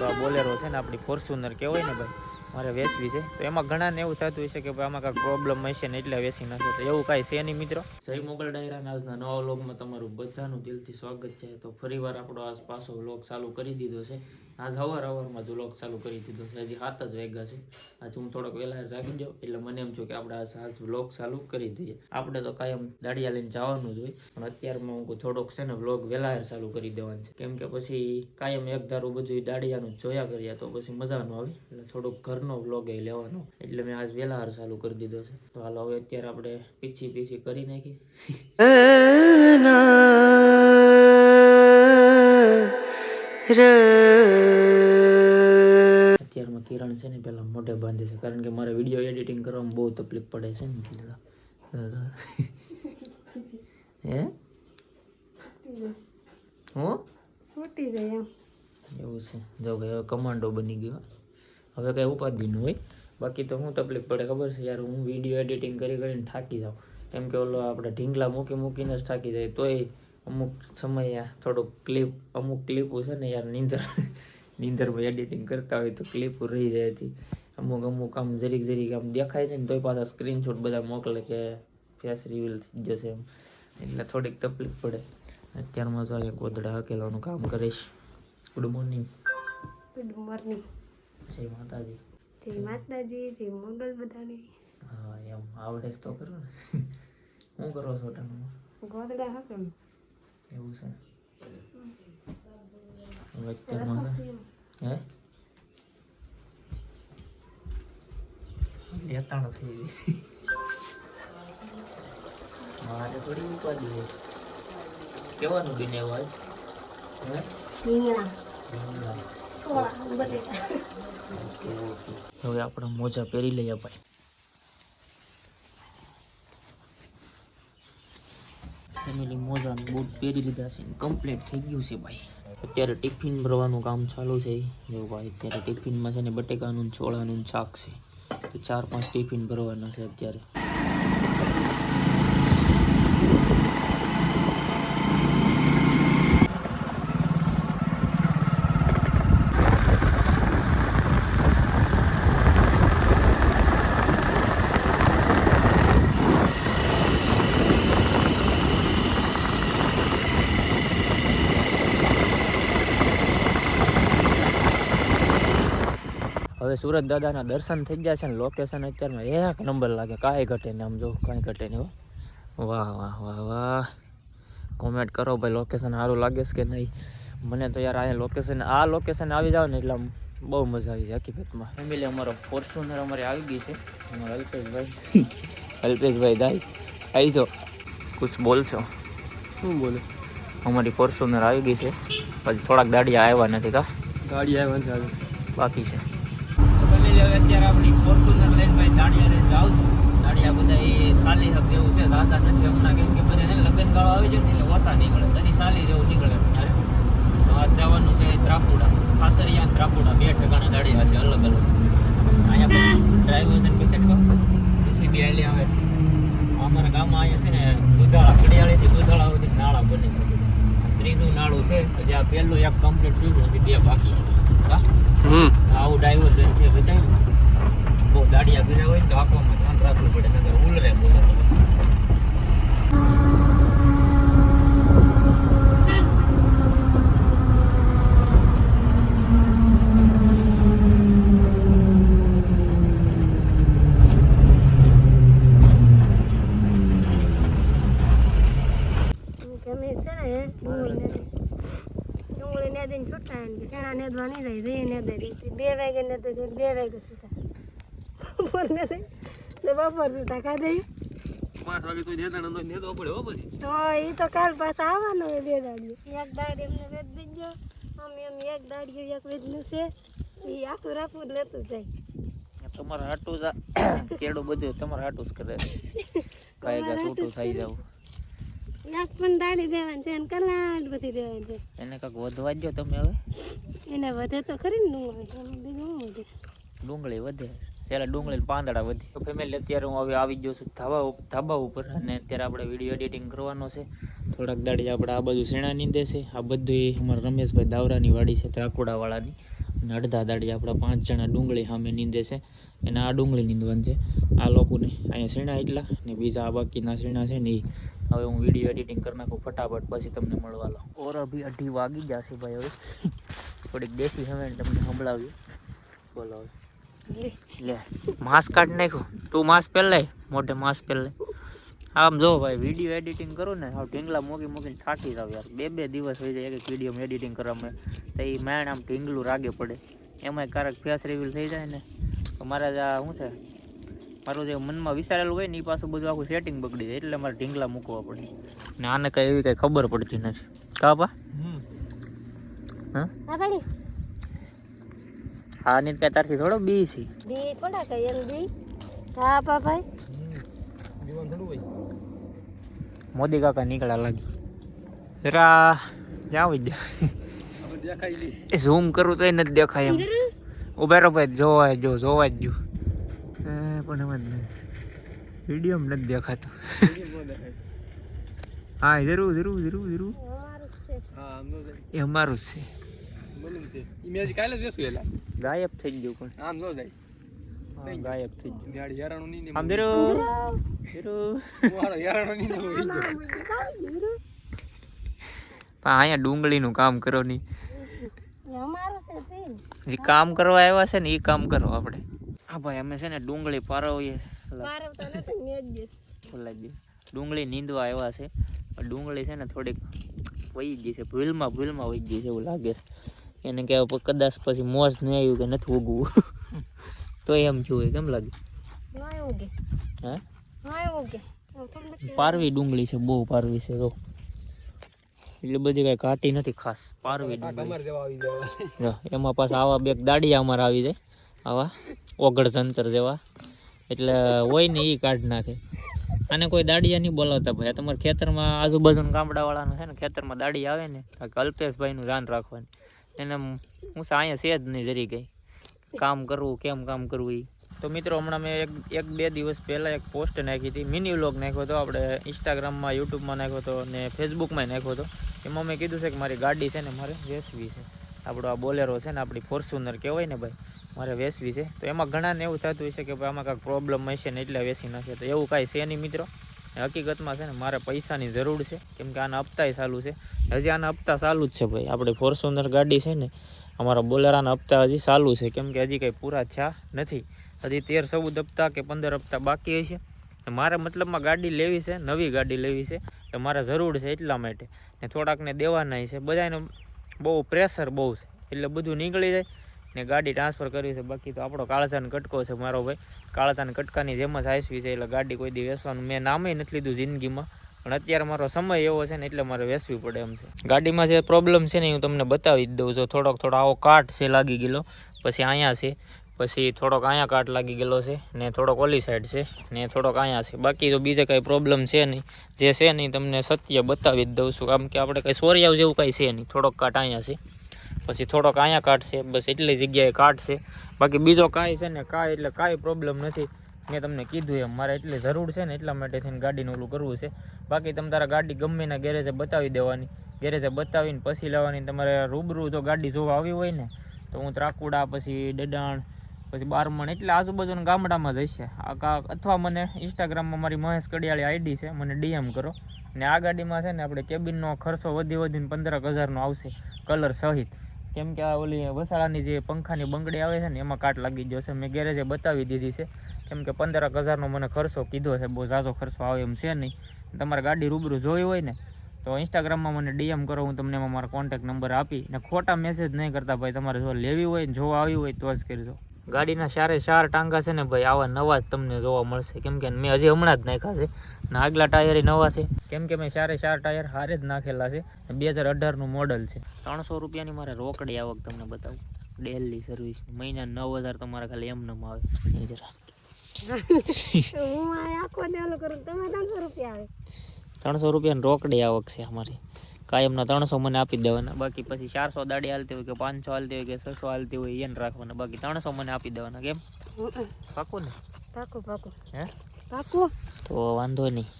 આપણો બોલેરો છે ને આપણી ફોર્ચ્યુનર કહેવાય ને ભાઈ, મારે વેચવી છે. તો એમાં ઘણાને એવું થતું હશે કે આમાં કાંઈક પ્રોબ્લેમ હશે ને એટલે વેચી નાખે તો એવું કાંઈ છે નહીં મિત્રો? જય મોગલ ડાયરાના આજના નવા વ્લોગમાં તમારું બધાનું દિલથી સ્વાગત છે. તો ફરીવાર આપણો આજ પાછો વ્લોગ ચાલુ કરી દીધો છે. આજ હવાર હવારમાં જ વ્લોગ ચાલુ કરી દીધો છે. હજી સાત જ વાગ્યા છે. આજે હું થોડોક વહેલા જાગી જાઉં એટલે મને એમ છું કે આપણે આજ વ્લોગ ચાલુ કરી દઈએ. આપણે તો કાયમ દાડિયા લઈને જવાનું જ હોય, પણ અત્યારમાં હું થોડોક છે ને વ્લોગ વહેલા ચાલુ કરી દેવાનું છે. કેમ કે પછી કાયમ એક ધારું બધું દાડિયાનું જોયા કર્યા તો પછી મજા ન આવે. એટલે થોડોક ઘરનો વ્લોગ એ લેવાનો. એટલે મેં આજ વહેલા ચાલુ કરી દીધો છે. તો હાલો હવે અત્યારે આપણે પીછી પીછી કરી નાખી. છે ને પહેલાં મોઢે બાંધે છે. કારણ કે મારે વીડિયો એડિટિંગ કરવામાં બહુ તકલીફ પડે છે ને. હે? હું? છૂટી જાય એવું છે. જો ભાઈ હવે કમાન્ડો બની ગયો. હવે કઈ ઉપાધિ ન હોય. બાકી તો શું તકલીફ પડે ખબર છે? યાર હું વીડિયો એડિટિંગ કરી કરીને થાકી જાઉં. કેમ કે ઓલો આપણે ઢીંગલા મૂકી મૂકીને જ થાકી જાય. તોય અમુક સમય થોડુંક ક્લિપ અમુક ક્લિપો છે ને યાર નીંદર. નીંદરમાં એડિટિંગ કરતા હોય તો ક્લિપો રહી જાય હતી અમુક અમુક આમ જરીક જરીક આમ દેખાય છે ને તોય પાછા સ્ક્રીનશોટ બધા મોકલે કે ફેસ રિવીલ થઈ જશે એમ. એટલે થોડીક તકલીફ પડે. અત્યારમાં જો એક ગોદડા હકેલાનું કામ કરીશ ગુડ મોર્નિંગ ગુડ મોર્નિંગ જય માતાજી. જય માતાજી જય મંગલ બધાને. હા એમ. આવડે તો કરો ને. શું કરો છો તમે? ગોદડા હકેલું. એવું છે. છે હે લેતાણ થઈ ગઈ મારે થોડી ઉપાડી છે કેવાનું બનાવ્યું આજ હે રીંગણા હવે આપણે મોજા પહેરી લઈએ ભાઈ. ફેમિલી મોજા અને બૂટ પહેરી લીધા છે. કમ્પ્લીટ થઈ ગયું છે ભાઈ. અત્યારે ટિફિન ભરવાનું કામ ચાલુ છે. જો ભાઈ, અત્યારે ટિફિનમાં છે ને બટેકાનું છોળાનું શાક છે. તો ચાર પાંચ ટિફિન ભરવાના છે અત્યારે. હવે સુરત દાદાના દર્શન થઈ ગયા છે ને લોકેશન અત્યારમાં એક નંબર લાગે. કાંઈ ઘટે ને આમ જો કાંઈ ઘટે નહીં હો. વાહ વાહ વાહ વાહ. કોમેન્ટ કરો ભાઈ લોકેશન સારું લાગે છે કે નહીં? મને તો યાર અહીંયા લોકેશન આ લોકેશન આવી જાવ ને એટલે આમ બહુ મજા આવી જાય હકીકતમાં. ફેમિલી અમારો ફોર્ચ્યુનર અમારે આવી ગઈ છે. અમારા અલ્પેશભાઈ. અલ્પેશભાઈ દાઈ આવી જાઓ કુછ બોલશો? શું બોલે? અમારી ફોર્ચ્યુનર આવી ગઈ છે. પછી થોડાક દાડિયા આવ્યા નથી કા? ગાડી આવ્યા નથી બાકી છે. હવે અત્યારે આપણી ફોર્ચ્યુનર લઈને ભાઈ દાડિયા લઈને જાઉં છું. દાડિયા બધા એ સાલી હક જેવું છે દાદા નથી હમણાં કેમ કે બધા લગ્ન ગાળો આવી જાય ને એટલે ઓછા નીકળે. તરી સાલી જેવું નીકળે અત્યારે. જવાનું છે ત્રાપુડા, ખાસરિયા ત્રાપુડા, બે ઠેકાણા દાડિયા છે, અલગ અલગ. અહીંયા ડ્રાઈવર ને ટિકિટ કહો? સીધી આવે. અમારા ગામમાં અહીંયા છે ને દુધાળા, ઘડિયાળીથી દુધાળા સુધી નાળા બની બધા. ત્રીજું નાળું છે જ્યાં પહેલું એક કમ્પ્લીટ થયું હતું બે બાકી છે. આવું ડાઈવર છે બધા બહુ દાડિયા ભીરા હોય તો આંખોમાં ધ્યાન રાખવું પડે નગર ઉલરે બોલે તો પછી. ગમે છે ને ડુંગળી ને ડુંગળી ને દઈને છૂટા ને ચણા રહી રહી ને દરી બે વાગે ને તો બે વાગે સુતા. બપોર ને તો બપોર સુતા કા દઈ? પાંચ વાગે તો નેતા નંદો નેતો પડે હો પછી. તો એ તો કાલ પાછા આવવાનો હોય બે દાડી એક દાડી એમને વેદ દીજો અમે એમ એક દાડી એક વેચનું છે. એ આખું રાખવું જ લેતું જાય. તમારા હાટું જ આ બધું તમારા હાટું જ કરે. કઈ કાંઈ છૂટું થઈ જાવ. એક પણ દાડી દેવાની છે અને કલાડ બધી દેવાની છે. એને કાંઈક વધવા જ તમે હવે? એને વધે તો ખરી ને ડુંગળી. ડુંગળી વધે. પેલા ડુંગળી પાંદડા વધે. ફેમિલી અત્યારે હું હવે આવી ગયો છું ધાબા ધાબા ઉપર અને અત્યારે આપણે વીડિયો એડિટિંગ કરવાનો છે. થોડાક દાડી આપણે આ બધું શેણા નીંદે છે. આ બધું અમારા રમેશભાઈ દાવરાની વાડી છે ત્રાકુડાવાળાની. અને અડધા દાડી આપણા પાંચ જણા ડુંગળી સામે નીંદે છે. અને આ ડુંગળી નીંદવાનું છે. આ લોકોને અહીંયા સેણા એટલા ને બીજા આ બાકીના શેણા છે ને એ હવે હું વીડિયો એડિટિંગ કરી નાખું ફટાફટ પછી તમને મળવા લો ઓર અભી અઢી વાગી ગયા છે ભાઈ હવે. થોડીક દેશી હવે તમને સંભળાવ્યું બોલો હવે. લે. માસ્ક કાઢ નાખ્યું. તું માસ્ક પહેલાય મોઢે માસ્ક પહેલાય આમ જો ભાઈ વીડિયો એડિટિંગ કરું ને હવે ઢીંગલા મૂકી મૂકીને થાકી જાવ યાર. બે બે દિવસ હોય જાય એક એક વીડિયો એડિટિંગ કરવામાં તો એ મેણ આમ ઢીંગલું રાગે પડે. એમાંય ક્યારેક ફેસ રિવીલ થઈ જાય ને. તો મારે જ આ શું છે? મારું જે મનમાં વિચારેલું હોય ને એ પાછું બધું આખું સેટિંગ બગડી જાય એટલે મારે ઢીંગલા મૂકવા પડે. ને આને કઈ એવી કઈ ખબર પડતી નથી. કાપા હા? હા ની કઈ તારથી થોડો બી છે. બી કોના કઈ એમ બી? કાપા ભાઈ. મોદી કાકા નીકળ્યા લાગી. જરા જાવ જ. ઝૂમ કરું તો એ નથી દેખાય એમ. ઉભેરો રહો ભાઈ જોવાય જો જોવા જ જો. પણ જ નહીં. વીડિયો નથી દેખાતું. ન હા જરૂર જરૂર જરૂર જરૂર. ન એ અમારું જ છે. હજી કાલે જ એલા. ગાયબ થઈ ગયું પણ. આમ ન જાય. ગાયબ થઈ ગયું. ગાડી હેરાણું નહીં આમ જરૂર જરૂર મારો હેરાણું નહીં ને હું ઈ ગયો. પણ અહીંયા ડુંગળીનું કામ કરો નહીં. અમારું છે. તે જે કામ કરવા આવ્યા છે ને એ કામ કરો આપણે. હા ભાઈ અમે છે ને ડુંગળી પારવીએ ડુંગળી નીંદવા આવ્યા છે. ડુંગળી છે ને થોડીક વહી ગઈ છે. ભૂલમાં ભૂલમાં વહી ગઈ છે એવું લાગે છે. એને કે કદાચ પછી મોજ નહીં આવ્યું કે નથી ઉગવું. તો એમ જોયું કેમ લાગે? પારવી ડુંગળી છે બહુ પારવી છે તો એટલે બધી કઈ કાટી નથી ખાસ પારવી ડુંગળી. એમાં પાછા આવા બે દાડી અમારે આવી જાય. આવા ઓગળ જંતર જેવા. એટલે હોય ને એ કાઢી નાખે. આને કોઈ દાડિયા નહીં બોલાવતા ભાઈ. તમારા ખેતરમાં આજુબાજુના ગામડાવાળાનું છે ને, ખેતરમાં દાડી આવે ને અલ્પેશભાઈનું ધ્યાન રાખવાનું. એને હું અહીંયા છે જ નહીં જરી ગઈ કામ કરવું, કેમ કામ કરવું એ તો મિત્રો, હમણાં મેં એક એક બે દિવસ પહેલાં એક પોસ્ટ નાખી હતી, મિની વ્લોગ નાખ્યો હતો, આપણે ઇન્સ્ટાગ્રામમાં યુટ્યુબમાં નાખ્યો હતો ને ફેસબુકમાં નાખ્યો હતો. એમાં મેં કીધું છે કે મારી ગાડી છે ને, મારે વેચવી છે. આપણો આ બોલેરો છે ને, આપણી ફોર્ચ્યુનર કહેવાય ને ભાઈ મારે વેચવી છે. તો એમાં ઘણાને એવું થતું હોય છે કે આમાં કાંઈક પ્રોબ્લેમ હશે ને એટલે વેચી નાખીએ તો એવું કાંઈ છે નહીં મિત્રો. હકીકતમાં છે ને મારે પૈસાની જરૂર છે. કેમ કે આના હપ્તાય ચાલુ છે. હજી આના હપ્તા ચાલુ જ છે ભાઈ. આપણે ફોર્ચ્યુનર ગાડી છે ને, અમારા બોલેરાના હપ્તા હજી ચાલુ છે. કેમ કે હજી કંઈ પૂરા થયા નથી. હજી તેર ચૌદ હપ્તા કે પંદર હપ્તા બાકી હશે. મારે મતલબમાં ગાડી લેવી છે, નવી ગાડી લેવી છે. તો મારે જરૂર છે એટલા માટે. ને થોડાકને દેવાના છે. બધાને બહુ પ્રેશર બહુ છે. એટલે બધું નીકળી જાય. ને ગાડી ટ્રાન્સફર કરવી છે. બાકી તો આપણો કાળાચાન કટકો છે મારો ભાઈ. કાળાચાન કટકાની જેમ જ હાંસવી છે. એટલે ગાડી કોઈ દી વેચવાનું મેં નામે નથી લીધું જિંદગીમાં. પણ અત્યારે મારો સમય એવો છે ને એટલે મારે વેચવી પડે એમ છે. ગાડીમાં જે પ્રોબ્લેમ છે ને હું તમને બતાવી જ દઉં. છું થોડોક થોડો આવો કાટ છે લાગી ગયેલો, પછી અહીંયા છે, પછી થોડોક અહીંયા કાટ લાગી ગયેલો છે ને થોડોક ઓલી સાઈડ છે ને થોડોક અહીંયા છે. બાકી તો બીજે કાંઈ પ્રોબ્લેમ છે નહીં. જે છે નહીં તમને સત્ય બતાવી જ દઉં છું. કારણ કે આપણે કંઈ સોરિયાવ જેવું કાંઈ છે નહીં. થોડોક કાટ અહીંયા છે. પછી થોડોક અહીંયા કાઢશે, બસ એટલી જગ્યાએ કાઢશે. બાકી બીજો કાંઈ છે ને, કાંઈ એટલે કાંઈ પ્રોબ્લેમ નથી. મેં તમને કીધું એમ, મારે એટલી જરૂર છે ને, એટલા માટે થઈને ગાડીનું ઓલું કરવું છે. બાકી તમે તારા ગાડી ગમે એના ગેરેજે બતાવી દેવાની. ગેરેજે બતાવીને પછી લેવાની તમારે રૂબરૂ જો ગાડી જોવા આવી હોય ને, તો હું ત્રાકુડા, પછી ડડાણ પછી બારમણ એટલે આજુબાજુના ગામડામાં જશે અથવા મને ઇન્સ્ટાગ્રામમાં મારી મહેશ કડિયાળી આઈડી છે, મને ડીએમ કરો. ને આ ગાડીમાં છે ને, આપણે કેબિનનો ખર્ચો વધી વધીને પંદરક હજારનો આવશે કલર સહિત. કેમ કે આ ઓલી વસાળાની જે પંખાની બંગડી આવે છે ને, એમાં કાટ લાગી ગયો છે. મેં ગેરેજે બતાવી દીધી છે. કેમ કે પંદરક હજારનો મને ખર્ચો કીધો છે. બહુ ઝાઝો ખર્ચો આવે એમ છે નહીં. તમારે ગાડી રૂબરૂ જોઈ હોય ને, તો ઇન્સ્ટાગ્રામમાં મને ડીએમ કરો, હું તમને એમાં મારો કોન્ટેક નંબર આપી ને ખોટા મેસેજ નહીં કરતા. ભાઈ, તમારે જો લેવી હોય ને, જોવા આવી હોય તો જ કરજો. ગાડીના ચારે ચાર ટાંગા છે ને ભાઈ આવા નવા જ તમને જોવા મળશે. કેમ કે મેં હજી હમણાં જ નાખ્યા છે. ને આગલા ટાયર નવા છે. કેમ કે મેં ચારે ચાર ટાયર હારે જ નાખેલા છે. બે હજાર અઢારનું મોડલ છે. ત્રણસો રૂપિયાની મારે રોકડી આવક તમને બતાવું. ડેલી સર્વિસની મહિના નવ હજાર તમારે ખાલી એમ નમ આવે જરા. ત્રણસો રૂપિયાની રોકડી આવક છે અમારી. કાયમના ત્રણસો મને આપી દેવાના. બાકી પછી ચારસો દાડી હાલતી હોય કે પાંચસો હાલતી હોય કે છસો હાલતી હોય એને રાખવાના. બાકી ત્રણસો મને આપી દેવાના. કેમ? પાકું ને? પાકું પાકું. હે? પાકું? તો વાંધો નહીં.